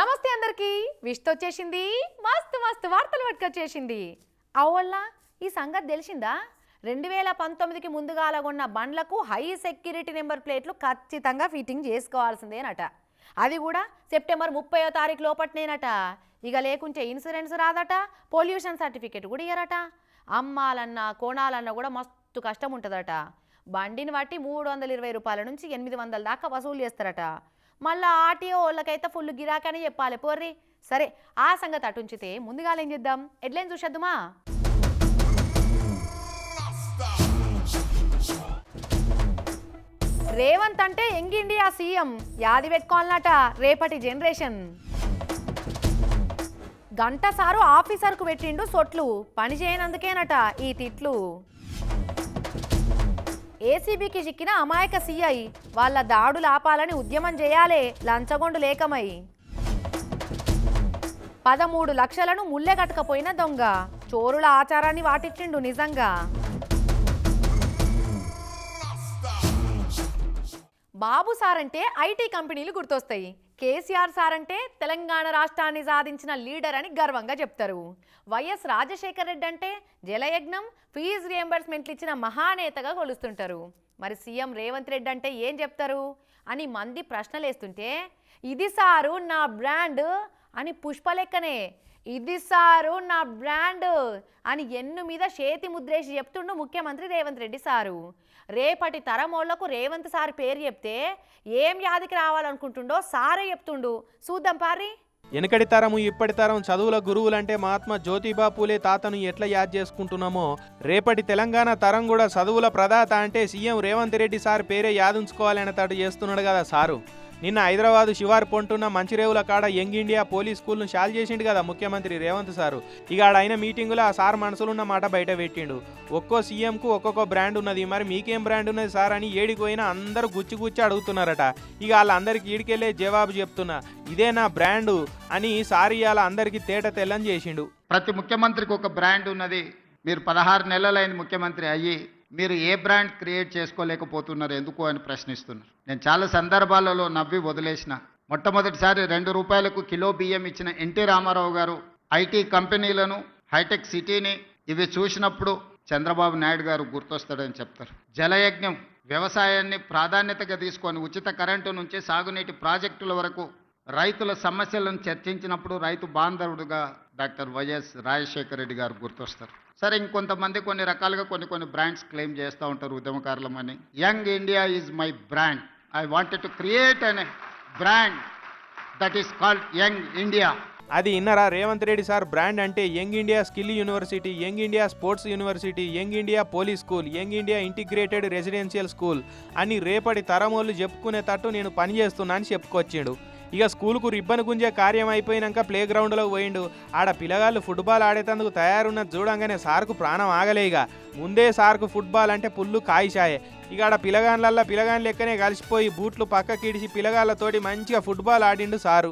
నమస్తే అందరికి. విష్తో వచ్చేసింది. మస్తు మస్తు వార్తలు పట్టుకొచ్చేసింది. అవల్ల ఈ సంగతి తెలిసిందా? రెండు వేల పంతొమ్మిదికి ముందుగా కొన్న బండ్లకు హై సెక్యూరిటీ నెంబర్ ప్లేట్లు ఖచ్చితంగా ఫిట్టింగ్ చేసుకోవాల్సిందేనట. అది కూడా సెప్టెంబర్ ముప్పయో తారీఖు లోపట్నేనట. ఇక లేకుంటే ఇన్సూరెన్స్ రాదట పొల్యూషన్ సర్టిఫికేట్ కూడా ఇయ్యరట. అమ్మాలన్నా కొనాలన్నా కూడా మస్తు కష్టం ఉంటుందట బండిని బట్టి మూడు వందల ఇరవై రూపాయల నుంచి ఎనిమిది వందల దాకా వసూలు చేస్తారట. మళ్ళీ ఆర్టీఓ వాళ్ళకైతే ఫుల్ గిరాకని చెప్పాలి. పోర్రి సరే ఆ సంగతి అటుంచితే ముందుగా ఏం చేద్దాం? ఎడ్లైన్ చూసేద్దుమా? రేవంత్ అంటే యంగ్ ఇండియా సీఎం. యాది పెట్టుకోవాలన్నట రేపటి జనరేషన్. గంట సారు ఆఫీసర్కు పెట్టిండు సొట్లు. పని చేయనందుకేనట ఈ తిట్లు. ఏసీబీకి చిక్కిన అమాయక సీఐ వాళ్ళ దాడులు ఆపాలని ఉద్యమం చేయాలే లంచగొండు లేకమై. పదమూడు లక్షలను ముల్లె కట్టకపోయిన దొంగ. చోరుల ఆచారాన్ని వాటిచ్చిండు నిజంగా. బాబు సార్ అంటే ఐటీ కంపెనీలు గుర్తొస్తాయి. కేసీఆర్ సార్ అంటే తెలంగాణ రాష్ట్రాన్ని సాధించిన లీడర్ అని గర్వంగా చెప్తారు. వైఎస్ రాజశేఖర్ రెడ్డి అంటే జలయజ్ఞం ఫీజు రియంబర్స్మెంట్లు ఇచ్చిన మహానేతగా కొలుస్తుంటారు. మరి సీఎం రేవంత్ రెడ్డి అంటే ఏం చెప్తారు? అని మంది ప్రశ్నలు వేస్తుంటే ఇది సారు నా బ్రాండ్ అని పుష్పలెక్కనే ఇది సారు నా బ్రాండ్ అని ఎన్ను మీద చేతి ముద్రేసి చెప్తుండు ముఖ్యమంత్రి రేవంత్ రెడ్డి సారు. రేపటి తరమోళ్ళకు రేవంత్ సార్ పేరు చెప్తే ఏం యాదికి రావాలనుకుంటుండో సారే చెప్తుండు. చూద్దాం పారి వెనకటి తరము ఇప్పటి తరం చదువుల గురువులంటే మహాత్మా జ్యోతిబా పూలే తాతను ఎట్లా యాద్ చేసుకుంటున్నామో? రేపటి తెలంగాణ తరం కూడా చదువుల ప్రదాత అంటే సీఎం రేవంత్ రెడ్డి సార్ పేరే యాదుంచుకోవాలనే తాడు చేస్తున్నాడు కదా సారు. నిన్న హైదరాబాద్ శివారు పొంటున్న మంచిరేవుల కాడ యంగ్ ఇండియా పోలీస్ స్కూల్ను షాల్ చేసిండు కదా ముఖ్యమంత్రి రేవంత్ సారు. ఇక ఆడ అయిన మీటింగులో ఆ సార్ మనసులున్న మాట బయట పెట్టిండు. ఒక్కో సీఎంకు ఒక్కొక్క బ్రాండ్ ఉన్నది. మరి మీకేం బ్రాండ్ ఉన్నది సార్ అని ఏడికిపోయినా అందరూ గుచ్చి గుచ్చి అడుగుతున్నారట. ఇక వాళ్ళందరికీ ఈడికెళ్ళే జవాబు చెప్తున్నా. ఇదే నా బ్రాండు అని సార్ ఇవాళ అందరికీ తేట తెల్లని చేసిండు. ప్రతి ముఖ్యమంత్రికి ఒక బ్రాండ్ ఉన్నది. మీరు పదహారు నెలలైన ముఖ్యమంత్రి అయ్యి మీరు ఏ బ్రాండ్ క్రియేట్ చేసుకోలేకపోతున్నారు ఎందుకు అని ప్రశ్నిస్తున్నారు. నేను చాలా సందర్భాలలో నవ్వి వదిలేసిన. మొట్టమొదటిసారి రెండు రూపాయలకు కిలో బియ్యం ఇచ్చిన ఎన్టీ రామారావు గారు ఐటీ కంపెనీలను హైటెక్ సిటీని ఇవి చూసినప్పుడు చంద్రబాబు నాయుడు గారు గుర్తొస్తాడని చెప్తారు. జలయజ్ఞం వ్యవసాయాన్ని ప్రాధాన్యతగా తీసుకొని ఉచిత కరెంటు నుంచి సాగునీటి ప్రాజెక్టుల వరకు రైతుల సమస్యలను చర్చించినప్పుడు రైతు బాంధవుడుగా డాక్టర్ వైఎస్ రాజశేఖర రెడ్డి గారు గుర్తొస్తారు. సరే ఇంకొంతమంది కొన్ని రకాలుగా కొన్ని కొన్ని బ్రాండ్స్ క్లెయిమ్ చేస్తూ ఉంటారు ఉద్యమకారులమని young India is my brand. I wanted to create అనే brand that is called young India. అది ఇన్నరా? రేవంత్ రెడ్డి సార్ బ్రాండ్ అంటే young India skill university young India sports university young India police school young India integrated residential school అని రేపటి తరమోళ్ళు చెప్పుకునేటట్టు నేను పని అని చెప్పుకొచ్చాడు. ఇక స్కూల్కు రిబ్బన్ గుంజే కార్యం అయిపోయినాక ప్లే గ్రౌండ్లో పోయిండు. ఆడ పిల్లగాళ్ళు ఫుట్బాల్ ఆడేటందుకు తయారున్న చూడంగానే సార్కు ప్రాణం ఆగలే ఇక. ముందే సార్కు ఫుట్బాల్ అంటే పుల్లు కాయిషాయే ఇక ఆడ పిలగాన్లల్లా పిలగాన్ లెక్కనే కలిసిపోయి బూట్లు పక్కకిడిచి పిలగాళ్ళతోటి మంచిగా ఫుట్బాల్ ఆడిండు సారు.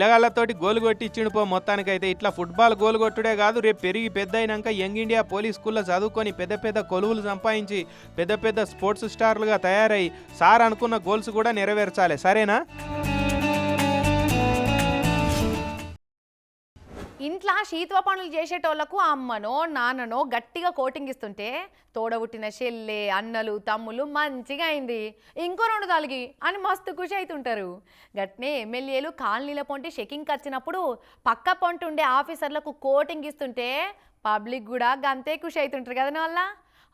పిల్లగాళ్ళతోటి గోలు కొట్టించిండు పో మొత్తానికైతే. ఇట్లా ఫుట్బాల్ గోలు కొట్టుడే కాదు రేపు పెరిగి పెద్ద అయినాక యంగ్ ఇండియా పోలీస్ స్కూల్లో చదువుకొని పెద్ద పెద్ద కొలువులు సంపాదించి పెద్ద పెద్ద స్పోర్ట్స్ స్టార్లుగా తయారై సార్ అనుకున్న గోల్స్ కూడా నెరవేర్చాలి. సరేనా? శీతవ పనులు చేసేటోళ్ళకు అమ్మనో నాన్ననో గట్టిగా కోటింగ్ ఇస్తుంటే తోడబుట్టిన చెల్లె అన్నలు తమ్ములు మంచిగా అయింది. ఇంకో రెండు తలిగి అని మస్తు ఖుషి అవుతుంటారు గట్నే ఎమ్మెల్యేలు కాలనీల పొంటి షెకింగ్ వచ్చినప్పుడు పక్క పొంటుండే ఆఫీసర్లకు కోటింగ్ ఇస్తుంటే పబ్లిక్ కూడా గంతే ఖుషి అవుతుంటారు కదా వల్ల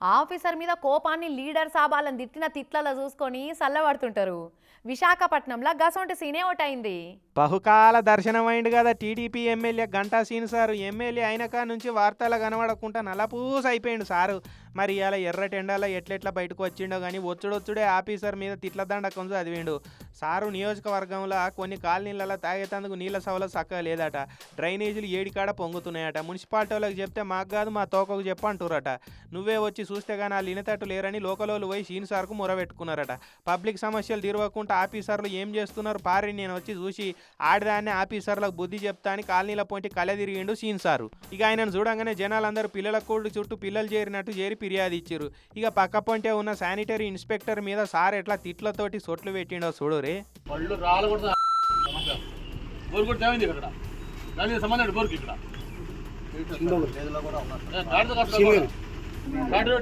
ఆఫీసర్ మీద కోపాన్ని లీడర్ సాబాలను తిట్టిన తిట్లలో చూసుకొని చల్లబడుతుంటారు విశాఖపట్నంలో గసొంటి సీనే ఒకటైంది బహుకాల దర్శనం అయింది కదా టీడీపీ ఎమ్మెల్యే గంటా సీన్ సారు ఎమ్మెల్యే అయిన నుంచి వార్తలు కనబడకుండా నలపూస అయిపోయిండు సారు. మరి ఇలా ఎర్రటెండాలో ఎట్లెట్లా బయటకు వచ్చిండో కానీ వచ్చుడొచ్చుడే ఆఫీసర్ మీద తిట్ల దండకం చదివిండు. సారు నియోజకవర్గంలో కొన్ని కాలనీలలో తాగేటందుకు నీళ్ళ సవల చక్కగా లేదట. డ్రైనేజీలు ఏడికాడ పొంగుతున్నాయట. మున్సిపాలిటీ వాళ్ళకి చెప్తే మాకు కాదు మా తోకకు చెప్పంటురట నువ్వే వచ్చి చూస్తే కానీ వాళ్ళు ఇనతట్టు లేరని లోకలోలు పోయి షీన్ సార్కు మొరబెట్టుకున్నారట. పబ్లిక్ సమస్యలు తీరవకుండా ఆఫీసర్లు ఏం చేస్తున్నారు పారి నేను వచ్చి చూసి ఆడదాన్ని ఆఫీసర్లకు బుద్ధి చెప్తా అని కాలనీల పొంటి కళ్ళ తిరిగిండు సీన్ సారు. ఇక ఆయనను చూడంగానే జనాలందరూ పిల్లల కూడి చుట్టూ పిల్లలు చేరినట్టు చేరి ఫిర్యాదు ఇచ్చారు. ఇక పక్క పొంటే ఉన్న శానిటరీ ఇన్స్పెక్టర్ మీద సార్ ఎట్లా తిట్లతోటి సొట్లు పెట్టిండో చూడు రే.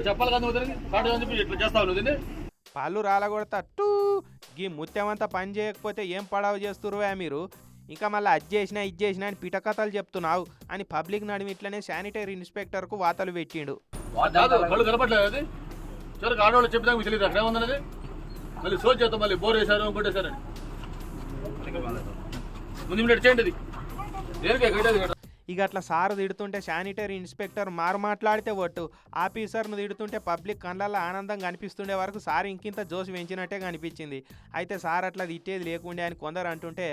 చెప్పాలి కదా చేస్తావు పళ్ళు రాలగొడతా టూ! గీ ముత్యమంతా పని చేయకపోతే ఏం పడవ చేస్తురువా మీరు? ఇంకా మళ్ళీ అది చేసినా ఇది చేసినా అని పిటకథలు చెప్తున్నావు అని పబ్లిక్ నడిమి ఇట్లనే శానిటరీ ఇన్స్పెక్టర్కు వాతలు పెట్టిండు. కాదు చివరికి ఆడవాళ్ళు చెప్పినా మీకు తెలియదు అక్కడ మళ్ళీ సోల్ చేద్దాం మళ్ళీ బోర్ వేశారు ఇంకోటి వేశారని. ముందు మీరు చేయండి అది. కదా ఇక అట్లా సారు తిడుతుంటే శానిటరీ ఇన్స్పెక్టర్ మారు మాట్లాడితే ఒట్టు. ఆఫీసర్ను తిడుతుంటే పబ్లిక్ కళ్ళల్లో ఆనందం కనిపిస్తుండే వరకు సార్ ఇంకింత జోష్ పెంచినట్టే కనిపించింది. అయితే సార్ అట్లా తిట్టేది లేకుండే అని కొందరు అంటుంటే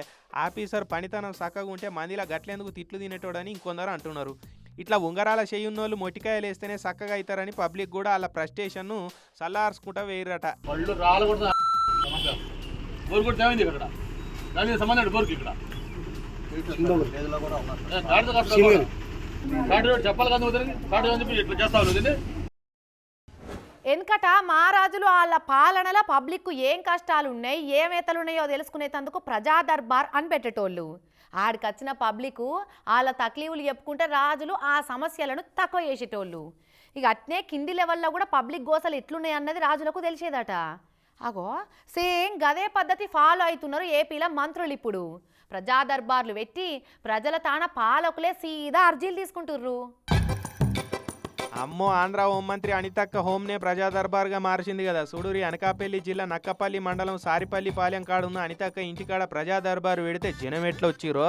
ఆఫీసర్ పనితనం చక్కగా ఉంటే మందిలా గట్లేందుకు తిట్లు తినేటోడని ఇంకొందరు అంటున్నారు. ఇట్లా ఉంగరాల చేయున్నోళ్ళు మొటికాయలు వేస్తేనే చక్కగా అవుతారని పబ్లిక్ కూడా వాళ్ళ ఫ్రస్ట్రేషన్ను చల్లార్చుకుంటా వేయరట. వాళ్ళు ఇక్కడ? దానికి సంబంధం బోర్కి ఇక్కడ ఏ, కాడుతో కష్టం కాడు చెప్పాలి కదా ఇట్లా మహారాజులు వాళ్ళ పాలనలో పబ్లిక్ ఏం కష్టాలు ఉన్నాయి ఏం ఎతలు ఉన్నాయో తెలుసుకునేందుకు ప్రజా దర్బార్ అని పెట్టేటోళ్ళు. ఆడికి వచ్చిన పబ్లిక్ వాళ్ళ తక్లీవులు చెప్పుకుంటే రాజులు ఆ సమస్యలను తక్కువ చేసేటోళ్ళు. ఇక అట్నే కింది లెవెల్లో కూడా పబ్లిక్ గోసలు ఎట్లున్నాయి అన్నది రాజులకు తెలిసేదట. అగో సేమ్ గదే పద్ధతి ఫాలో అవుతున్నారు ఏపీలో మంత్రులు ఇప్పుడు. ప్రజా దర్బార్లు పెట్టి ప్రజల తాన పాలకులే సీదా అర్జీలు తీసుకుంటుర్రు. అమ్మో ఆంధ్ర హోంమంత్రి అనితక్క హోంనే ప్రజా దర్బార్గా మార్చింది కదా. సూడూరి అనకాపల్లి జిల్లా నక్కపల్లి మండలం సారిపల్లి పాలెం కాడున్న అనితక్క ఇంటికాడ ప్రజా దర్బారు పెడితే జనం ఎట్లా వచ్చిరో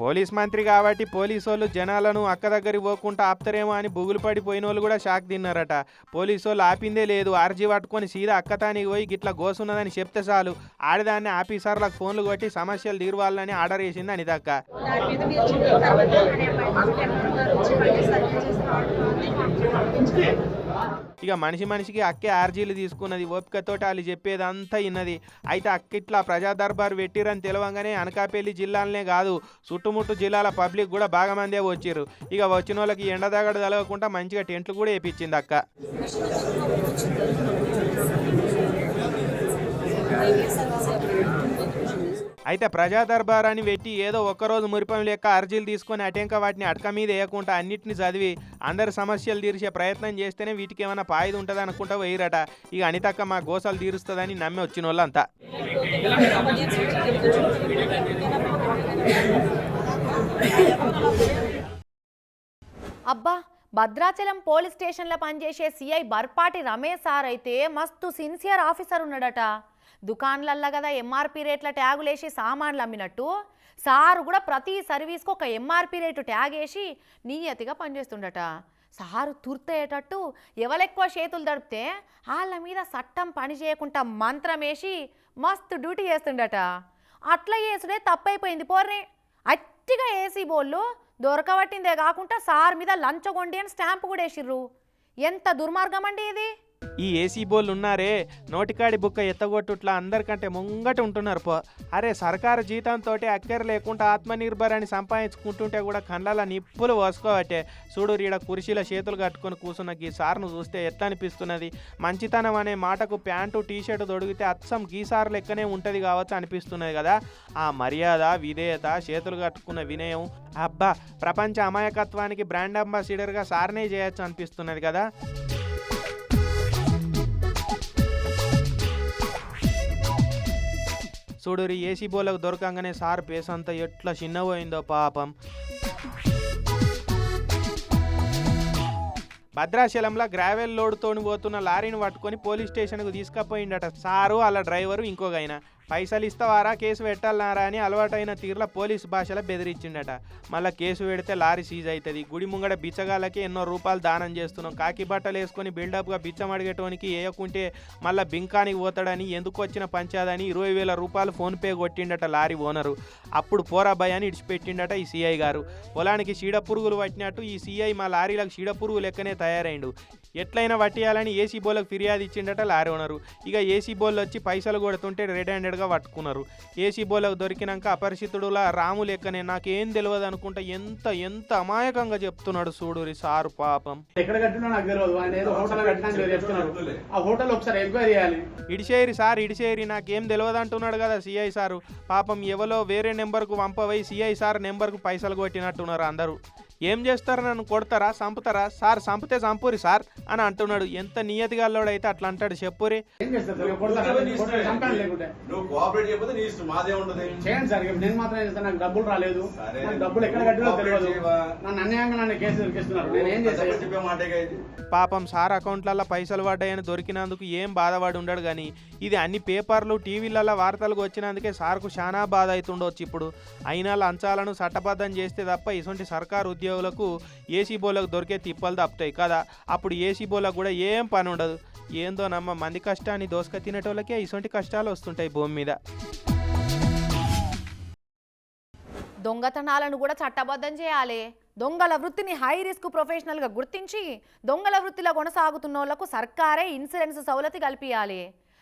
పోలీస్ మంత్రి కాబట్టి పోలీసు వాళ్ళు జనాలను అక్క దగ్గరికి పోకుండా ఆపుతారేమో అని బుగులు పడిపోయిన వాళ్ళు కూడా షాక్ తిన్నారట. పోలీసు వాళ్ళు ఆపిందే లేదు. ఆర్జీ పట్టుకొని సీదా అక్కతానికి పోయి గిట్ల గోసున్నదని చెప్తే చాలు. ఆడదాన్ని ఆఫీసర్లకు ఫోన్లు కొట్టి సమస్యలు తీరువాలని ఆర్డర్ చేసింది అనితక్క. Thank you. ఇక మనిషి మనిషికి అక్కే ఆర్జీలు తీసుకున్నది ఓపికతోటి వాళ్ళు చెప్పేదంతా ఇన్నది. అయితే అక్కిట్లా ప్రజా దర్బార్ పెట్టిరని తెలవంగానే అనకాపల్లి జిల్లాలనే కాదు చుట్టుముట్టు జిల్లాల పబ్లిక్ కూడా బాగా మందే వచ్చారు ఇక వచ్చిన వాళ్ళకి ఎండదగడు తలవకుండా మంచిగా టెంట్లు కూడా వేపించింది అక్క. అయితే ప్రజా దర్బార్ అని పెట్టి ఏదో ఒక్కరోజు మురిపం లెక్క అర్జీలు తీసుకొని అటెంక వాటిని అటక మీద వేయకుండా అన్నిటిని చదివి అందరి సమస్యలు తీర్చే ప్రయత్నం చేస్తేనే వీటికి ఏమైనా పాయిది ఉంటుంది అనుకుంటా వేయరట ఇక అనితక్క మా గోసాలు తీరుస్తుందని నమ్మి వచ్చిన వాళ్ళంతా. అబ్బా భద్రాచలం పోలీస్ స్టేషన్లో పనిచేసే సిఐ బర్పాటి రమేష్ సార్ అయితే మస్తు సిన్సియర్ ఆఫీసర్ ఉన్నాడట. దుకాన్లల్లో కదా ఎంఆర్పి రేట్ల ట్యాగులేసి సామాన్లు అమ్మినట్టు సారు కూడా ప్రతి సర్వీస్కి ఒక ఎంఆర్పి రేటు ట్యాగ్ వేసి నియతిగా పనిచేస్తుండట. సారు తుర్తయ్యేటట్టు ఎవరెక్కువ చేతులు దడిపితే వాళ్ళ మీద చట్టం పని చేయకుండా మంత్రం వేసి మస్తు డ్యూటీ చేస్తుండట. అట్లా చేసుడే తప్పైపోయింది పోర్రే. అట్టిగా ఏసీ బోళ్ళు దొరకబట్టిందే కాకుండా సార్ మీద లంచగొండి అని స్టాంప్ కూడా వేసిర్రు. ఎంత దుర్మార్గం అండి ఇది? ఈ ఏసీ బోల్ ఉన్నారే నోటికాడి బుక్క ఎత్తగొట్టుట్లా అందరికంటే ముంగట ఉంటున్నారు పో. అరే సర్కారు జీతంతో అక్కర లేకుండా ఆత్మనిర్భర్ అని సంపాదించుకుంటుంటే కూడా కండ్ల నిప్పులు పోసుకోవట్టే. చూడు ఈడ కుర్చీల చేతులు కట్టుకొని కూర్చున్న గీ సార్ను చూస్తే ఎట్లా అనిపిస్తున్నది మంచితనం అనే మాటకు ప్యాంటు టీషర్ట్ తొడిగితే అచ్చం గీసార్ లెక్కనే ఉంటుంది కావచ్చు అనిపిస్తున్నది కదా. ఆ మర్యాద విధేయత చేతులు కట్టుకున్న వినయం. అబ్బా ప్రపంచ అమాయకత్వానికి బ్రాండ్ అంబాసిడర్గా సార్నే చేయొచ్చు అనిపిస్తున్నది కదా. చూడురి ఏసీ బోలకు దొరకంగానే సార్ పేస్ అంతా ఎట్లా చిన్నపోయిందో పాపం. భద్రాచలంలో గ్రావెల్ లోడ్తోని పోతున్న లారీని పట్టుకొని పోలీస్ స్టేషన్కు తీసుకుపోయిండట సారు వాళ్ళ డ్రైవరు ఇంకొక ఆయన పైసలు ఇస్తావారా? కేసు పెట్టాలనారా అని అలవాటైన తీరులో పోలీస్ భాషలో బెదిరించిండట. మళ్ళీ కేసు పెడితే లారీ సీజ్ అవుతుంది గుడి ముంగడ బిచ్చగాళ్ళకి ఎన్నో రూపాయలు దానం చేస్తున్నాం. కాకి బట్టలు వేసుకొని బిల్డప్గా బిచ్చం అడిగేటోనికి వేయకుంటే మళ్ళీ బింకానికి పోతాడని ఎందుకు వచ్చిన పంచాదని ఇరవై వేల రూపాయలు ఫోన్పే కొట్టిండట లారీ ఓనరు. అప్పుడు పోరా అని ఇడిచిపెట్టిండట ఈ సీఐ గారు. పొలానికి చీడ పురుగులు పట్టినట్టు ఈ సీఐ మా లారీలకు చీడ పురుగు లెక్కనే తయారైండు. ఎట్లయినా వట్టియాలని ఏసీ బోలకు ఫిర్యాదు ఇచ్చిండట లారీ ఓనరు. ఇక ఏసీ బోల్ వచ్చి పైసలు కొడుతుంటే రెడ్ హ్యాండెడ్గా పట్టుకున్నారు. ఏసీ బోలకు దొరికినాక అపరిచితుడులా రాము లెక్కనే నాకేం తెలియదు అనుకుంటా ఎంత ఎంత అమాయకంగా చెప్తున్నాడు చూడురి సారు పాపం. ఎక్కడ కట్టినా నాకు తెలియదు ఆయన ఏదో హోటల్ కట్టినా మీరు చెప్తున్నారు ఆ హోటల్ ఒకసారి ఎంక్వైరీ చేయాలి. ఇడిచేరి సార్ ఇడిచేరి నాకేం తెలియదు అంటున్నాడు కదా సిఐ సారు. పాపం ఎవలో వేరే నెంబర్కు పంపవై సిఐ సార్ నెంబర్కు పైసలు కొట్టినట్టున్నారు అందరూ. ఏం చేస్తారు నన్ను కొడతారా చంపుతారా? సార్ చంపితే చంపురి సార్ అని అంటున్నాడు. ఎంత నియతిగాల్లోడైతే అట్లా అంటాడు చెప్పురి ఏం చేస్తారు సార్? ఇక కొడతారా? కొడతారా? చంపాను లేకుంటే. నువ్వు కోఆపరేట్ చేయకపోతే నీ ఇష్టం. మాదే ఉండదు చేయండి సార్ ఇక నేను మాత్రం ఏం చేస్తాను? నాకు డబ్బులు రాలేదు. డబ్బులు ఎక్కడ కట్టినో తెలియదు. కోఆపరేట్ చేయవా? నన్ను అన్యాయంగా నన్ను కేసు ఇరికిస్తున్నారు నేను ఏం చేశాను పెద్ద చెప్పే మాటేగా ఇది? పాపం సార్ అకౌంట్లలో పైసలు పడ్డాయని దొరికినందుకు ఏం బాధపడి ఉండడు కానీ ఇది అన్ని పేపర్లు టీవీలలో వార్తలకు వచ్చినందుకే సార్కు చాలా బాధ అవుతుండొచ్చు ఇప్పుడు. అయినా లంచాలను చట్టబద్ధం చేస్తే తప్ప ఇటువంటి సర్కారు ఉద్యోగులకు ఏసీ బోలకు దొరికే తిప్పలు తప్పుతాయి కదా. అప్పుడు ఏసీ బోలకు కూడా ఏం పని ఉండదు ఏందో నమ్మ మంది కష్టాన్ని దోసక తినేటోళ్ళకే ఇటువంటి కష్టాలు వస్తుంటాయి భూమి మీద. దొంగతనాలను కూడా చట్టబద్ధం చేయాలి. దొంగల వృత్తిని హై రిస్క్ ప్రొఫెషనల్గా గుర్తించి దొంగల వృత్తిలో కొనసాగుతున్న వాళ్ళకు సర్కారే ఇన్సూరెన్స్ సౌలతి కల్పించాలి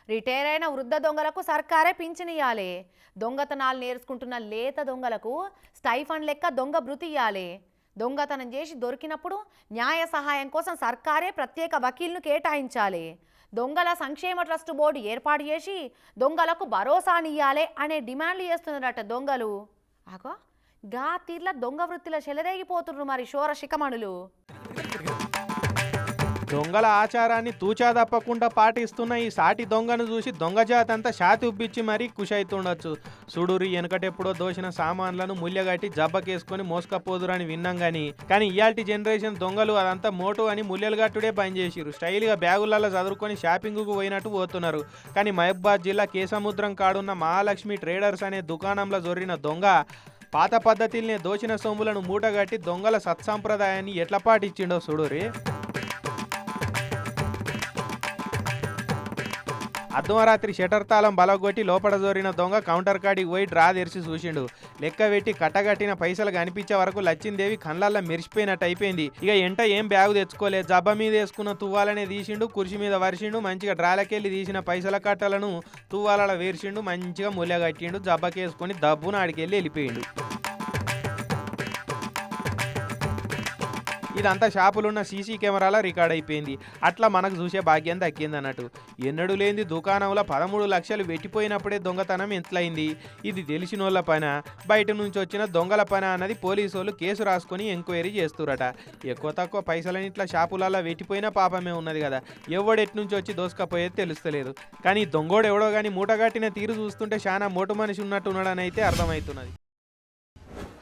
రిటైర్ అయిన వృద్ధ దొంగలకు సర్కారే పింఛనియాలి దొంగతనాలు నేర్చుకుంటున్న లేత దొంగలకు స్టైఫండ్ లెక్క దొంగ భృతి ఇవ్వాలి దొంగతనం చేసి దొరికినప్పుడు న్యాయ సహాయం కోసం సర్కారే ప్రత్యేక వకీల్ను కేటాయించాలి. దొంగల సంక్షేమ ట్రస్ట్ బోర్డు ఏర్పాటు చేసి దొంగలకు భరోసానియ్యాలి అనే డిమాండ్లు చేస్తున్నారట దొంగలు. ఆగో గా తీర్ల దొంగ వృత్తిలో చెలరేగిపోతున్నారు మరి శోర శిఖమణులు. దొంగల ఆచారాన్ని తూచా తప్పకుండా పాటిస్తున్న ఈ సాటి దొంగను చూసి దొంగ జాతంతా షాతి ఉబ్బిచ్చి మరీ కుషైతుండొచ్చు. సుడూరి వెనకటెప్పుడో దోషిన సామాన్లను ముల్యగట్టి జబ్బకేసుకొని మోసుకపోదురని విన్నాం గాని కానీ ఇయాల్టి జనరేషన్ దొంగలు అదంతా మోటు అని ముల్లెలు గట్టుడే స్టైల్గా బ్యాగులలో చదువుకొని షాపింగ్కు పోయినట్టు పోతున్నారు. కానీ మహబాద్ జిల్లా కేసముద్రం కాడున్న మహాలక్ష్మి ట్రేడర్స్ అనే దుకాణంలో జొరిన దొంగ పాత పద్ధతిల్నే దోచిన సొమ్ములను మూటగట్టి దొంగల సత్సాంప్రదాయాన్ని ఎట్లా పాటించిండో చూడురి అర్ధమరాత్రి షటర్ తాళం బలగొట్టి లోపల జోరిన దొంగ కౌంటర్ కాడికి పోయి డ్రా తెరిచి చూసిండు. లెక్క పెట్టి కట్టగట్టిన పైసలు కనిపించే వరకు లచ్చిందేవి కళ్ళల్లో మెరిసిపోయినట్టు అయిపోయింది. ఇక ఎంట ఏం బ్యాగు తెచ్చుకోలేదు. జబ్బ మీద వేసుకున్న తువ్వాలనే తీసిండు కుర్చీ మీద వరిసిండు మంచిగా డ్రాలకెళ్ళి తీసిన పైసల కట్టలను తువ్వాలలో వేర్చిండు మంచిగా ముల్లె కట్టిండు జబ్బకేసుకొని దబ్బున ఆడికెళ్ళి వెళ్ళిపోయిండు. ఇదంతా షాపులున్న సీసీ కెమెరాల రికార్డ్ అయిపోయింది. అట్లా మనకు చూసే భాగ్యం దక్కింది అన్నట్టు ఎన్నడూ లేని దుకాణంలో పదమూడు లక్షలు వెట్టిపోయినప్పుడే దొంగతనం ఎంతలైంది ఇది తెలిసినోళ్ళ పన? బయట నుంచి వచ్చిన దొంగల పన అన్నది పోలీసు వాళ్ళు కేసు రాసుకొని ఎంక్వైరీ చేస్తురట. ఎక్కువ తక్కువ పైసలని ఇట్లా షాపులలో వెట్టిపోయినా పాపమే ఉన్నది కదా. ఎవడెట్ నుంచి వచ్చి దోసుకపోయేది తెలుస్తలేదు. కానీ దొంగోడు ఎవడో కానీ మూటగట్టిన తీరు చూస్తుంటే చాలా మోటు మనిషి ఉన్నట్టు ఉన్నాడని అయితే అర్థమవుతున్నది.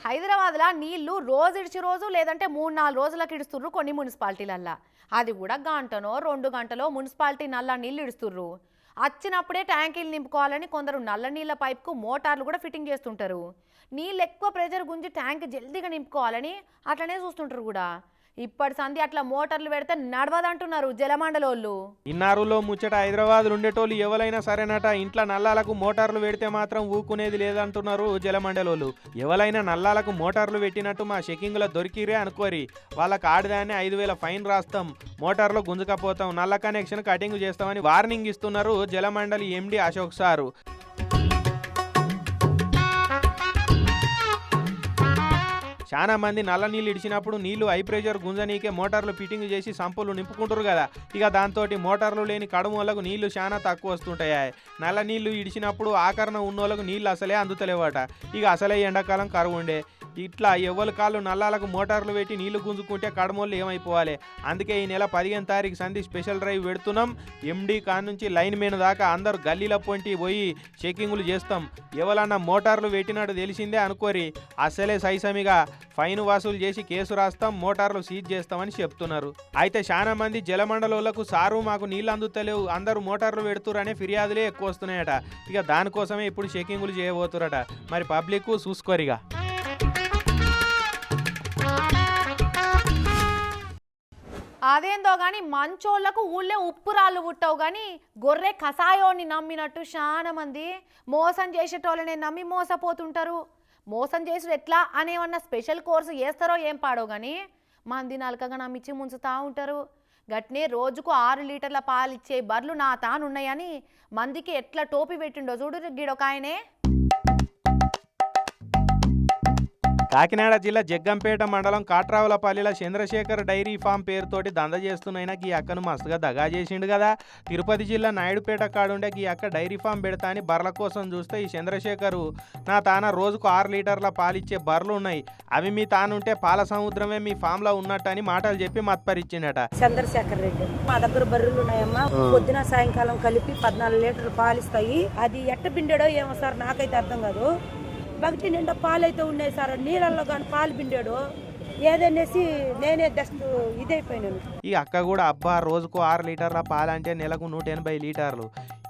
హైదరాబాద్లో నీళ్ళు రోజు ఇడిచి రోజు లేదంటే మూడు నాలుగు రోజులకు ఇడుస్తుర్రు కొన్ని మున్సిపాలిటీలల్లా. అది కూడా గంటనో రెండు గంటలో మున్సిపాలిటీ నల్ల నీళ్ళు ఇడుస్తుర్రు. వచ్చినప్పుడే ట్యాంకీలు నింపుకోవాలని కొందరు నల్ల నీళ్ళ పైప్కు మోటార్లు కూడా ఫిట్టింగ్ చేస్తుంటారు. నీళ్ళు ఎక్కువ ప్రెజర్ గుంజి ట్యాంక్ జల్దీగా నింపుకోవాలని అట్లనే చూస్తుంటారు కూడా. ఇప్పటి సంధి అట్లా మోటార్లు పెడితే నడవదంటున్నారు జలమండలోళ్ళు. ఇన్నారులో ముచ్చట హైదరాబాద్ ఉండేటోళ్ళు ఎవరైనా సరేనట ఇంట్లో నల్లాలకు మోటార్లు పెడితే మాత్రం ఊకునేది లేదంటున్నారు జలమండలోళ్ళు. ఎవరైనా నల్లాలకు మోటార్లు పెట్టినట్టు మా చెకింగ్లో దొరికిరే అనుకోరి. వాళ్ళకి ఆడదాన్ని ఐదు వేల ఫైన్ రాస్తాం మోటార్లో గుంజుకపోతాం నల్ల కనెక్షన్ కటింగ్ చేస్తామని వార్నింగ్ ఇస్తున్నారు జలమండలి ఎండి అశోక్ సారు. చాలా మంది నల్ల నీళ్ళు ఇడిచినప్పుడు నీళ్ళు హై ప్రెషర్ గుంజనీకే మోటార్లు ఫిట్టింగ్ చేసి సంపులు నింపుకుంటారు కదా. ఇక దాంతో మోటార్లు లేని కడుమోళ్ళకు నీళ్ళు చాలా తక్కువ వస్తుంటాయి నల్ల నీళ్ళు ఇడిచినప్పుడు ఆకరణ ఉన్నోళ్ళకు నీళ్ళు అసలే అందుతలేవట. ఇక అసలే ఎండాకాలం కరువు ఉండే ఇట్లా ఎవరి కాళ్ళు నల్లాలకు మోటార్లు పెట్టి నీళ్ళు గుంజుకుంటే కడమోళ్ళు ఏమైపోవాలి? అందుకే ఈ నెల పదిహేను తారీఖు సంధి స్పెషల్ డ్రైవ్ పెడుతున్నాం. ఎండి కాడ నుంచి లైన్ మెయిన్ దాకా అందరూ గల్లీల పొంటి పోయి చెకింగ్లు చేస్తాం. ఎవరన్నా మోటార్లు పెట్టినట్టు తెలిసిందే అనుకోరి. అసలే సైసమిగా. ఫైన్ వసూలు చేసి కేసు రాస్తాం మోటార్లు సీజ్ చేస్తామని చెప్తున్నారు. అయితే చాలా మంది జలమండలోళ్ళకు సారు మాకు నీళ్ళు అందుతలేవు అందరూ మోటార్లు పెడుతురనే ఫిర్యాదులే ఎక్కువ వస్తున్నాయట. ఇక దానికోసమే ఇప్పుడు చెకింగ్లు చేయబోతురట. మరి పబ్లిక్ చూసుకోరిగా. అదేందో గాని మంచోళ్ళకు ఊళ్ళో ఉప్పు రాళ్ళు పుట్టవు కానీ గొర్రె కషాయోని నమ్మినట్టు చాలా మంది. మోసం చేసేటోళ్ళనే నమ్మి మోసపోతుంటారు. మోసం చేసుడు ఎట్లా అనేమన్నా స్పెషల్ కోర్సు చేస్తారో ఏం పాడో కానీ మంది నలకగా మిచ్చి ముంచుతూ ఉంటారు. గట్నే రోజుకు ఆరు లీటర్ల పాలు ఇచ్చే బర్లు నా తానున్నాయని మందికి ఎట్లా టోపీ పెట్టిండో చూడు గిడొక ఆయనే. కాకినాడ జిల్లా జగ్గంపేట మండలం కాట్రావులపల్లిలో చంద్రశేఖర్ డైరీ ఫామ్ పేరుతోటి దంద చేస్తున్నాయినా ఈ అక్కను మస్తుగా దగా చేసిండు కదా తిరుపతి జిల్లా నాయుడుపేట కాడుండే ఈ అక్క డైరీ ఫామ్ పెడతా అని బర్ల కోసం చూస్తే ఈ చంద్రశేఖరు నా తాన రోజుకు ఆరు లీటర్ల పాలిచ్చే బర్రెలు ఉన్నాయి. అవి మీ తానుంటే పాల సముద్రమే మీ ఫామ్లో ఉన్నట్టు అని మాటలు చెప్పి మత్పరిచ్చిండట చంద్రశేఖర్ రెడ్డి మా దగ్గర బర్రెలు ఉన్నాయమ్మా. పొద్దున సాయంకాలం కలిపి పద్నాలుగు లీటర్లు పాలిస్తాయి. అది ఎట్ట పిండాడో ఏమో సార్ నాకైతే అర్థం కాదు. బగటి నిండా పాలైతే ఉన్నాయి సార్. నీళ్ళల్లో కానీ పాలు పిండాడు. ఏదనేసి నేనే జస్ట్ ఇదైపోయినాను. ఈ అక్క కూడా అబ్బా రోజుకు ఆరు లీటర్ల పాలంటే నెలకు నూట ఎనభై లీటర్లు.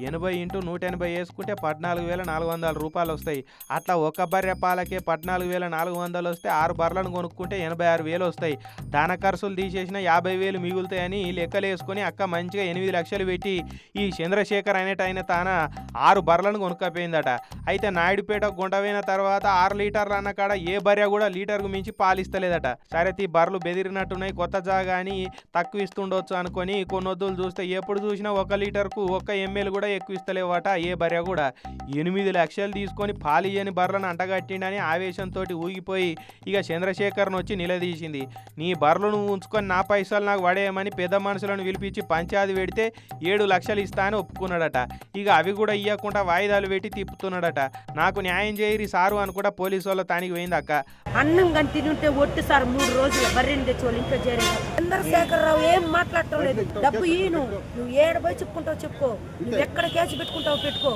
ఎనభై ఇంటూ నూట ఎనభై వేసుకుంటే పద్నాలుగు వేల నాలుగు వందల రూపాయలు వస్తాయి. అట్లా ఒక బర్రె పాలకే పద్నాలుగు వేల నాలుగు వందలు వస్తే ఆరు బర్రెలను కొనుక్కుంటే ఎనభై ఆరు వేలు వస్తాయి. దాన ఖర్చులు తీసేసిన యాభై వేలు మిగులుతాయని లెక్కలు వేసుకొని అక్క మంచిగా ఎనిమిది లక్షలు పెట్టి ఈ చంద్రశేఖర్ అనేట ఆయన తాన ఆరు బర్రెలను కొనుక్కపోయిందట. అయితే నాయుడుపేట గుండవైన తర్వాత ఆరు లీటర్లు అన్న కాడ ఏ బర్రె కూడా లీటర్కు మించి పాలిస్తలేదట. సరే ఈ బర్రెలు బెదిరినట్టున్నాయి కొత్త జాగా అని తక్కువ ఇస్తుండొచ్చు అనుకొని కొన్ని వద్దులు చూస్తే ఎప్పుడు చూసినా ఒక లీటర్కు ఒక్క ఎంఎల్ కూడా ఎక్కువ ఇస్తలేవట ఏ బర్రె కూడా. ఎనిమిది లక్షలు తీసుకొని పాలియని బర్రెలను అంటగట్టిండని ఆవేశంతో ఊగిపోయి ఇక చంద్రశేఖర్ను వచ్చి నిలదీసింది. నీ బర్రెలను ఉంచుకొని నా పైసలు నాకు పడేయమని పెద్ద మనుషులను పిలిపించి పంచాది పెడితే ఏడు లక్షలు ఇస్తా అని ఒప్పుకున్నాడట. ఇక అవి కూడా ఇవ్వకుండా వాయిదాలు పెట్టి తిప్పుతున్నాడట. నాకు న్యాయం చేయరి సారు అని కూడా పోలీసు వాళ్ళ తానికి పోయింది అక్క. అన్నం కానీ తినుంటే ఒట్టు సార్ మూడు రోజులు బర్రెని తెచ్చుకోవాలి ఇంట్లో చేరే చంద్రశేఖరరావు ఏం మాట్లాడటం లేదు. డబ్బు ఈ నువ్వు. ఏడ పోయి చెప్పుకుంటావు చెప్పుకో. ఎక్కడ కేసు పెట్టుకుంటావు పెట్టుకో.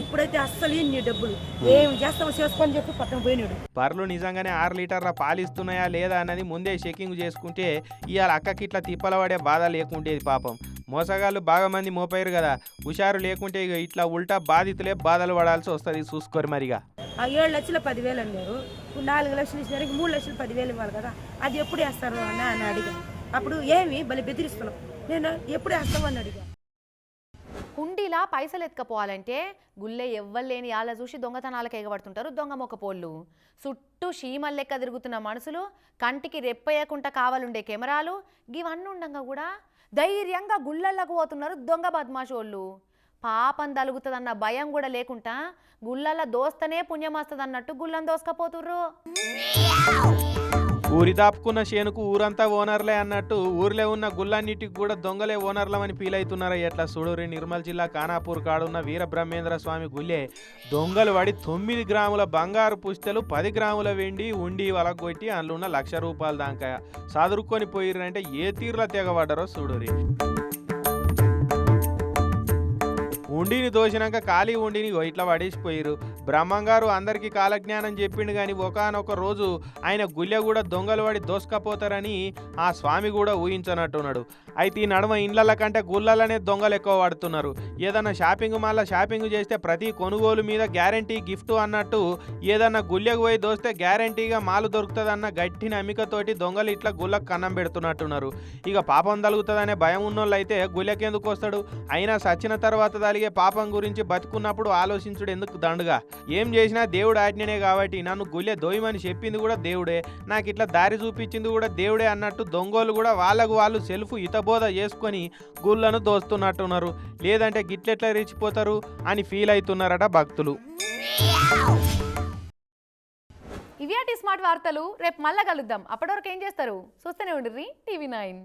ఇప్పుడైతే అస్సలు నీ డబ్బులు. ఏం చేస్తావు చేసుకొని చెప్పి పట్టణం పోయినాడు. బర్రెలు నిజంగానే ఆరు లీటర్ల పాలిస్తున్నాయా లేదా అన్నది ముందే చెకింగ్ చేసుకుంటే ఇవాళ అక్కకి ఇట్లా తిప్పల పడే బాధ లేకుంటేది పాపం. మోసగాళ్ళు బాగా మంది మోపారు కదా. హుషారు లేకుంటే ఇక ఇట్లా ఉల్టా బాధితులే బాధలు పడాల్సి వస్తుంది చూసుకోరు మరిగా. ఆ ఏడు లక్షలు పదివేలు అన్నారు. నాలుగు లక్షలు ఇచ్చినారు మూడు లక్షలు పదివేలు ఇవ్వాలి కదా. అది ఎప్పుడు వేస్తారు అని అని అడిగా. అప్పుడు ఏమి? బలి బెదిరిస్తున్నావు. నేను? ఎప్పుడు వేస్తావు అని అడిగా. కుండీలా పైసలు ఎత్తుకపోవాలంటే గుళ్ళే ఎవ్వలేని ఆళ్ళ చూసి దొంగతనాలకు ఎగబడుతుంటారు దొంగ మొక్కపోళ్ళు. చుట్టూ షీమల్ లెక్క తిరుగుతున్న మనుషులు కంటికి రెప్పయ్యకుండా కావాలుండే కెమెరాలు ఇవన్నీ ఉండగా కూడా ధైర్యంగా గుళ్ళల్లకు పోతున్నారు దొంగ బద్మాషోళ్ళు. పాపం తలుగుతుందన్న భయం కూడా లేకుండా గుళ్ళల్లో దోస్తనే పుణ్యం వస్తుంది అన్నట్టు గుళ్ళని దోసుకపోతుర్రు. ఊరి దాపుకున్న చేనుకు ఊరంతా ఓనర్లే అన్నట్టు ఊర్లో ఉన్న గుళ్ళన్నిటికి కూడా దొంగలే ఓనర్లమని ఫీల్ అవుతున్నారా ఎట్లా చూడూరి నిర్మల్ జిల్లా ఖానాపూర్ కాడున్న వీర బ్రహ్మేంద్ర స్వామి గుళ్ళే. దొంగలు పడి తొమ్మిది గ్రాముల బంగారు పుస్తలు పది గ్రాముల వెండి ఉండి వలగొట్టి అందులో ఉన్న లక్ష రూపాయల దాకా సదురుకొని పోయిరంటే ఏ తీరులో తెగబడ్డారో చూడూరి ఉండిని దోసినాక ఖాళీ ఉండిని ఇట్లా పడేసిపోయారు బ్రహ్మంగారు అందరికీ కాలజ్ఞానం చెప్పిండు కానీ ఒకనొక రోజు ఆయన గుళ్ళె కూడా దొంగలు పడి దోసుకపోతారని ఆ స్వామి కూడా ఊహించనట్టున్నాడు. అయితే ఈ నడుమ ఇండ్ల కంటే గుళ్ళలనే దొంగలు ఎక్కువ పడుతున్నారు ఏదన్నా షాపింగ్ మాల్లో షాపింగ్ చేస్తే ప్రతి కొనుగోలు మీద గ్యారంటీ గిఫ్ట్ అన్నట్టు ఏదన్నా గుళ్ళకు పోయి దోస్తే గ్యారంటీగా మాలు దొరుకుతుందన్న గట్టి నమ్మికతోటి దొంగలు ఇట్లా గుళ్ళకు కన్నం పెడుతున్నట్టున్నారు. ఇక పాపం తలుగుతుందనే భయం ఉన్నోళ్ళు అయితే గుళ్ళకెందుకు వస్తాడు? అయినా సచ్చిన తర్వాత తలిగే పాపం గురించి బతుకున్నప్పుడు ఆలోచించుడు ఎందుకు దండుగా? ఏం చేసినా దేవుడు ఆజ్ఞనే కాబట్టి నన్ను గుళ్ళె దోయమని చెప్పింది కూడా దేవుడే. నాకు ఇట్లా దారి చూపించింది కూడా దేవుడే అన్నట్టు దొంగోలు కూడా వాళ్ళకు వాళ్ళు సెల్ఫ్ హితబోధ చేసుకొని గుళ్ళను దోస్తున్నట్టున్నారు. లేదంటే గిట్లెట్లా రెచ్చిపోతారు అని ఫీల్ అవుతున్నారట భక్తులు. ఇవి స్మార్ట్ వార్తలు. రేపు మళ్ళా కలుద్దాం. అప్పటివరకు ఏం చేస్తారు? చూస్తూనే ఉండ్రి టీవీ నైన్.